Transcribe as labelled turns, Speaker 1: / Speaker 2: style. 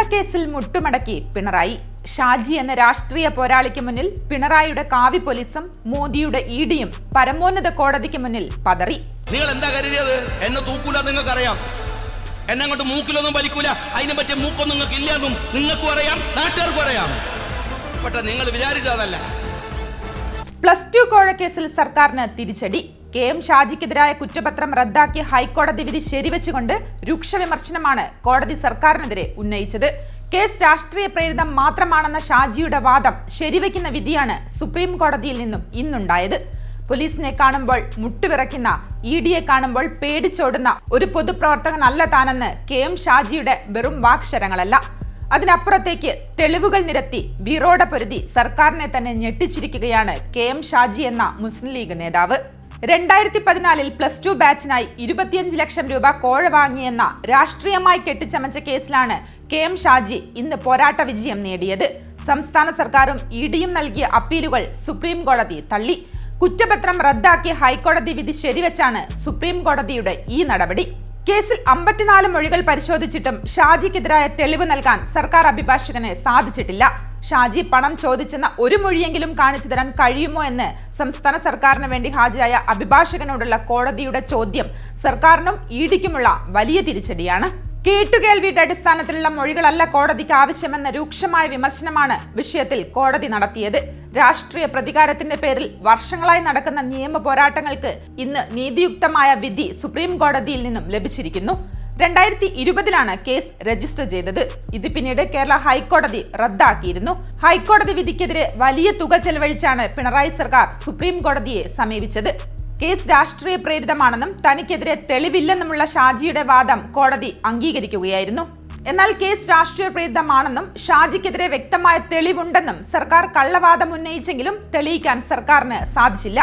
Speaker 1: കള്ളക്കേസിൽ മുട്ടുമടക്കി പിണറായി. ഷാജി എന്ന രാഷ്ട്രീയ പോരാളിക്ക് മുന്നിൽ പിണറായിയുടെ കാവി പോലീസും മോദിയുടെ ഇഡിയും പരമോന്നത കോടതിക്ക് മുന്നിൽ പതറി.
Speaker 2: നിങ്ങൾ എന്താ കരുതിയത്? എന്നെ തൂക്കൂല നിങ്ങൾക്ക് അറിയാം എന്നെ അങ്ങോട്ട് മൂക്കിലൊന്നും വലിക്കൂല. അതിനെ പറ്റിയ മൂക്കൊന്നും നിങ്ങൾക്ക് ഇല്ലാന്നും നിങ്ങൾക്കും അറിയാം. നാട്ടുകാർക്കും അറിയാം. പക്ഷെ നിങ്ങൾ വിചാരിച്ചതല്ല.
Speaker 1: പ്ലസ് ടു കോഴക്കേസിൽ സർക്കാരിന് തിരിച്ചടി. കെ എം ഷാജിക്കെതിരായ കുറ്റപത്രം റദ്ദാക്കിയ ഹൈക്കോടതി വിധി ശരിവെച്ചുകൊണ്ട് രൂക്ഷ വിമർശനമാണ് കോടതി സർക്കാരിനെതിരെ ഉന്നയിച്ചത്. കേസ് രാഷ്ട്രീയ പ്രേരിതം മാത്രമാണെന്ന ഷാജിയുടെ വാദം ശരിവെക്കുന്ന വിധിയാണ് സുപ്രീം കോടതിയിൽ നിന്നും ഇന്നുണ്ടായത്. പോലീസിനെ കാണുമ്പോൾ മുട്ടുവിറയ്ക്കുന്ന ഇ ഡിയെ കാണുമ്പോൾ പേടിച്ചോടുന്ന ഒരു പൊതുപ്രവർത്തകനല്ല താനെന്ന് കെ എം ഷാജിയുടെ വെറും വാക്ശരങ്ങളല്ല. അതിനപ്പുറത്തേക്ക് തെളിവുകൾ നിരത്തി ബീറോടെ പൊരുതി സർക്കാരിനെ തന്നെ ഞെട്ടിച്ചിരിക്കുകയാണ് കെ എം ഷാജി എന്ന മുസ്ലിം ലീഗ് നേതാവ്. രണ്ടായിരത്തി പതിനാലിൽ പ്ലസ് ടു ബാച്ചിനായി ഇരുപത്തിയഞ്ച് ലക്ഷം രൂപ കോഴ വാങ്ങിയെന്ന രാഷ്ട്രീയമായി കെട്ടിച്ചമച്ച കേസിലാണ് കെ എം ഷാജി ഇന്ന് പോരാട്ട വിജയം നേടിയത്. സംസ്ഥാന സർക്കാരും ഇ ഡിയും നൽകിയ അപ്പീലുകൾ സുപ്രീം കോടതി തള്ളി. കുറ്റപത്രം റദ്ദാക്കി ഹൈക്കോടതി വിധി ശരിവെച്ചാണ് സുപ്രീം കോടതിയുടെ ഈ നടപടി. കേസിൽ അമ്പത്തിനാല് മൊഴികൾ പരിശോധിച്ചിട്ടും ഷാജിക്കെതിരായ തെളിവ് നൽകാൻ സർക്കാർ അഭിഭാഷകന് സാധിച്ചിട്ടില്ല. ഷാജി പണം ചോദിച്ചെന്ന ഒരു മൊഴിയെങ്കിലും കാണിച്ചു തരാൻ കഴിയുമോ എന്ന് സംസ്ഥാന സർക്കാരിന് വേണ്ടി ഹാജരായ അഭിഭാഷകനോടുള്ള കോടതിയുടെ ചോദ്യം സർക്കാരിനും ഇഡിക്കുമുള്ള വലിയ തിരിച്ചടിയാണ്. കേട്ടുകേൾവിയുടെ അടിസ്ഥാനത്തിലുള്ള മൊഴികളല്ല കോടതിക്ക് ആവശ്യമെന്ന രൂക്ഷമായ വിമർശനമാണ് വിഷയത്തിൽ കോടതി നടത്തിയത്. രാഷ്ട്രീയ പ്രതികാരത്തിന്റെ പേരിൽ വർഷങ്ങളായി നടക്കുന്ന നിയമ പോരാട്ടങ്ങൾക്ക് ഇന്ന് നീതിയുക്തമായ വിധി സുപ്രീം കോടതിയിൽ നിന്നും ലഭിച്ചിരിക്കുന്നു. രണ്ടായിരത്തി ഇരുപതിലാണ് കേസ് രജിസ്റ്റർ ചെയ്തത്. ഇത് പിന്നീട് കേരള ഹൈക്കോടതി റദ്ദാക്കിയിരുന്നു. ഹൈക്കോടതി വിധിക്കെതിരെ വലിയ തുക ചെലവഴിച്ചാണ് പിണറായി സർക്കാർ സുപ്രീം കോടതിയെ സമീപിച്ചത്. കേസ് രാഷ്ട്രീയ പ്രേരിതമാണെന്നും തനിക്കെതിരെ തെളിവില്ലെന്നുമുള്ള ഷാജിയുടെ വാദം കോടതി അംഗീകരിക്കുകയായിരുന്നു. എന്നാൽ കേസ് രാഷ്ട്രീയ പ്രേരിതമാണെന്നും ഷാജിക്കെതിരെ വ്യക്തമായ തെളിവുണ്ടെന്നും സർക്കാർ കള്ളവാദം ഉന്നയിച്ചെങ്കിലും തെളിയിക്കാൻ സർക്കാരിന് സാധിച്ചില്ല.